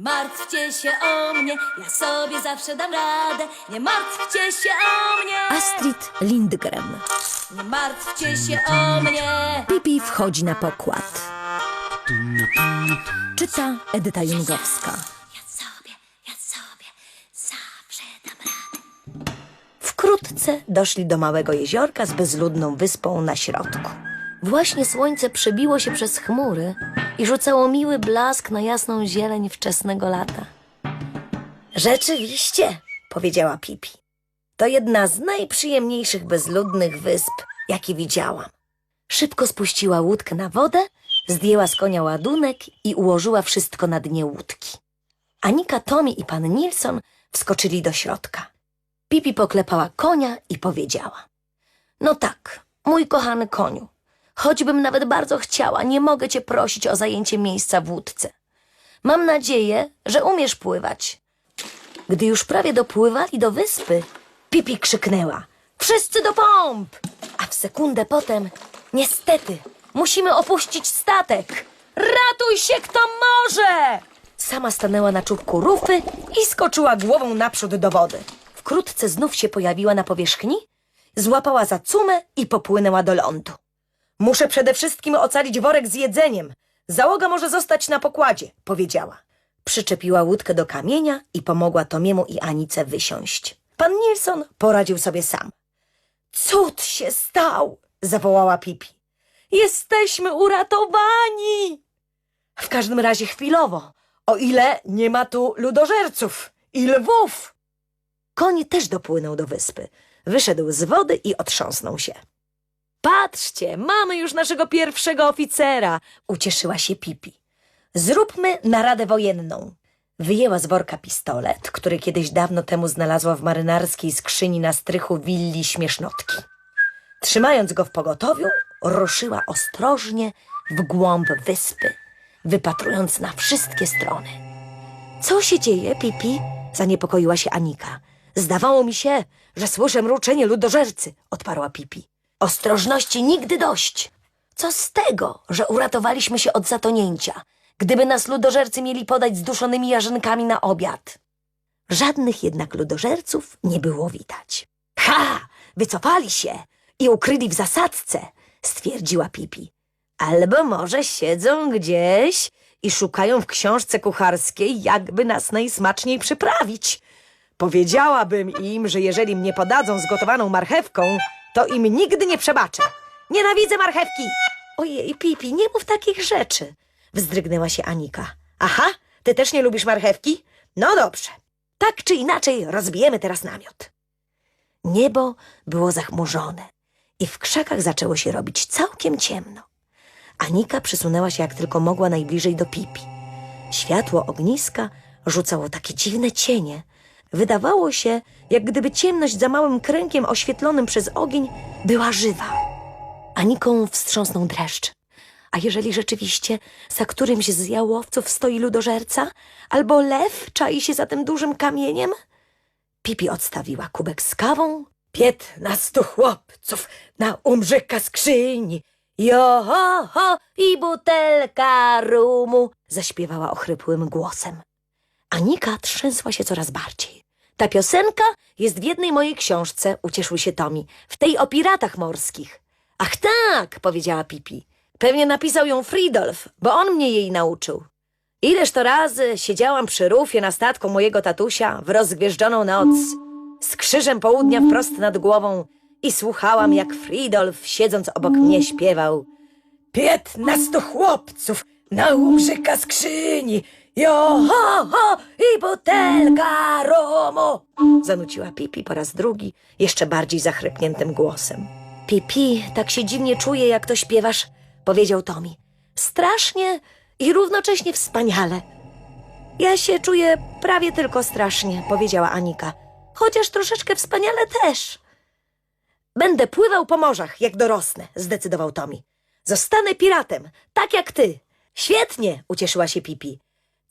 martwcie się o mnie, ja sobie zawsze dam radę. Nie martwcie się o mnie, Astrid Lindgren. nie martwcie się o mnie. Pipi wchodzi na pokład. Czyta Edyta Jungowska. Ja sobie, ja sobie zawsze dam radę. Wkrótce doszli do małego jeziorka z bezludną wyspą na środku. Właśnie słońce przebiło się przez chmury i rzucało miły blask na jasną zieleń wczesnego lata. Rzeczywiście, powiedziała Pipi. To jedna z najprzyjemniejszych bezludnych wysp, jakie widziałam. Szybko spuściła łódkę na wodę, zdjęła z konia ładunek i ułożyła wszystko na dnie łódki. Anika, Tommy i pan Nilsson wskoczyli do środka. Pipi poklepała konia i powiedziała: No tak, mój kochany koniu, choćbym nawet bardzo chciała, nie mogę cię prosić o zajęcie miejsca w łódce. Mam nadzieję, że umiesz pływać. Gdy już prawie dopływali do wyspy, Pipi krzyknęła: Wszyscy do pomp! A w sekundę potem, niestety, musimy opuścić statek. Ratuj się, kto może! Sama stanęła na czubku rufy i skoczyła głową naprzód do wody. Wkrótce znów się pojawiła na powierzchni, złapała za cumę i popłynęła do lądu. Muszę przede wszystkim ocalić worek z jedzeniem. Załoga może zostać na pokładzie, powiedziała. Przyczepiła łódkę do kamienia i pomogła Tomiemu i Anice wysiąść. Pan Nilsson poradził sobie sam. Cud się stał, zawołała Pipi. Jesteśmy uratowani! W każdym razie chwilowo, o ile nie ma tu ludożerców i lwów. Koń też dopłynął do wyspy. Wyszedł z wody i otrząsnął się. Patrzcie, mamy już naszego pierwszego oficera, ucieszyła się Pipi. Zróbmy naradę wojenną. Wyjęła z worka pistolet, który kiedyś dawno temu znalazła w marynarskiej skrzyni na strychu willi śmiesznotki. Trzymając go w pogotowiu, ruszyła ostrożnie w głąb wyspy, wypatrując na wszystkie strony. Co się dzieje, Pipi? Zaniepokoiła się Anika. Zdawało mi się, że słyszę mruczenie ludożercy, odparła Pipi. Ostrożności nigdy dość. Co z tego, że uratowaliśmy się od zatonięcia, gdyby nas ludożercy mieli podać z duszonymi jarzynkami na obiad? Żadnych jednak ludożerców nie było widać. Ha! Wycofali się i ukryli w zasadzce, stwierdziła Pipi. Albo może siedzą gdzieś i szukają w książce kucharskiej, jakby nas najsmaczniej przyprawić. Powiedziałabym im, że jeżeli mnie podadzą zgotowaną marchewką, to im nigdy nie przebaczę. Nienawidzę marchewki! Ojej, Pipi, nie mów takich rzeczy, wzdrygnęła się Anika. Aha, ty też nie lubisz marchewki? No dobrze. Tak czy inaczej rozbijemy teraz namiot. Niebo było zachmurzone i w krzakach zaczęło się robić całkiem ciemno. Anika przysunęła się jak tylko mogła najbliżej do Pipi. Światło ogniska rzucało takie dziwne cienie. Wydawało się, jak gdyby ciemność za małym kręgiem oświetlonym przez ogień była żywa. Aniką wstrząsnął dreszcz. A jeżeli rzeczywiście za którymś z jałowców stoi ludożerca, albo lew czai się za tym dużym kamieniem? Pipi odstawiła kubek z kawą. Piętnastu chłopców na umrzyka skrzyni. Jo, ho, ho, i butelka rumu, zaśpiewała ochrypłym głosem. Anika trzęsła się coraz bardziej. Ta piosenka jest w jednej mojej książce, ucieszył się Tomi, w tej o piratach morskich. Ach tak, powiedziała Pipi. Pewnie napisał ją Fridolf, bo on mnie jej nauczył. Ileż to razy siedziałam przy rufie na statku mojego tatusia w rozgwieżdżoną noc, z krzyżem południa wprost nad głową i słuchałam, jak Fridolf, siedząc obok mnie, śpiewał Piętnastu chłopców na umrzyka skrzyni, jo ho ho butelka rumu. Zanuciła Pipi po raz drugi, jeszcze bardziej zachrypniętym głosem. Pipi, tak się dziwnie czuję, jak to śpiewasz, powiedział Tomi. Strasznie i równocześnie wspaniale. Ja się czuję prawie tylko strasznie, powiedziała Anika. Chociaż troszeczkę wspaniale też. Będę pływał po morzach, jak dorosnę, zdecydował Tomi. Zostanę piratem, tak jak ty. Świetnie, ucieszyła się Pipi.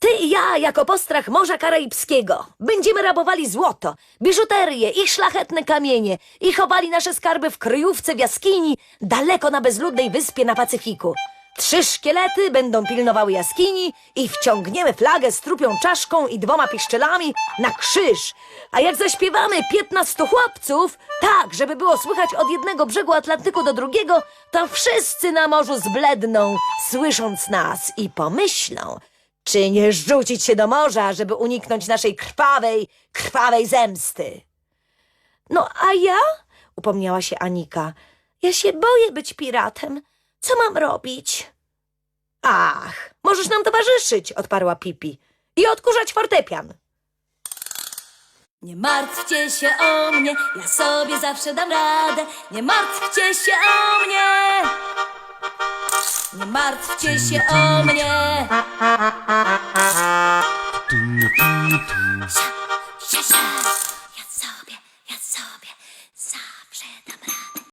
Ty i ja, jako postrach Morza Karaibskiego, będziemy rabowali złoto, biżuterię i szlachetne kamienie i chowali nasze skarby w kryjówce w jaskini daleko na bezludnej wyspie na Pacyfiku. Trzy szkielety będą pilnowały jaskini i wciągniemy flagę z trupią czaszką i dwoma piszczelami na krzyż. A jak zaśpiewamy piętnastu chłopców, tak, żeby było słychać od jednego brzegu Atlantyku do drugiego, to wszyscy na morzu zbledną, słysząc nas i pomyślą, czy nie rzucić się do morza, żeby uniknąć naszej krwawej, krwawej zemsty. No a ja? upomniała się Anika. Ja się boję być piratem. Co mam robić? Ach, możesz nam towarzyszyć, odparła Pipi. I odkurzać fortepian. Nie martwcie się o mnie, ja sobie zawsze dam radę. Nie martwcie się o mnie. Nie martwcie się o mnie. Sia, sia, sia.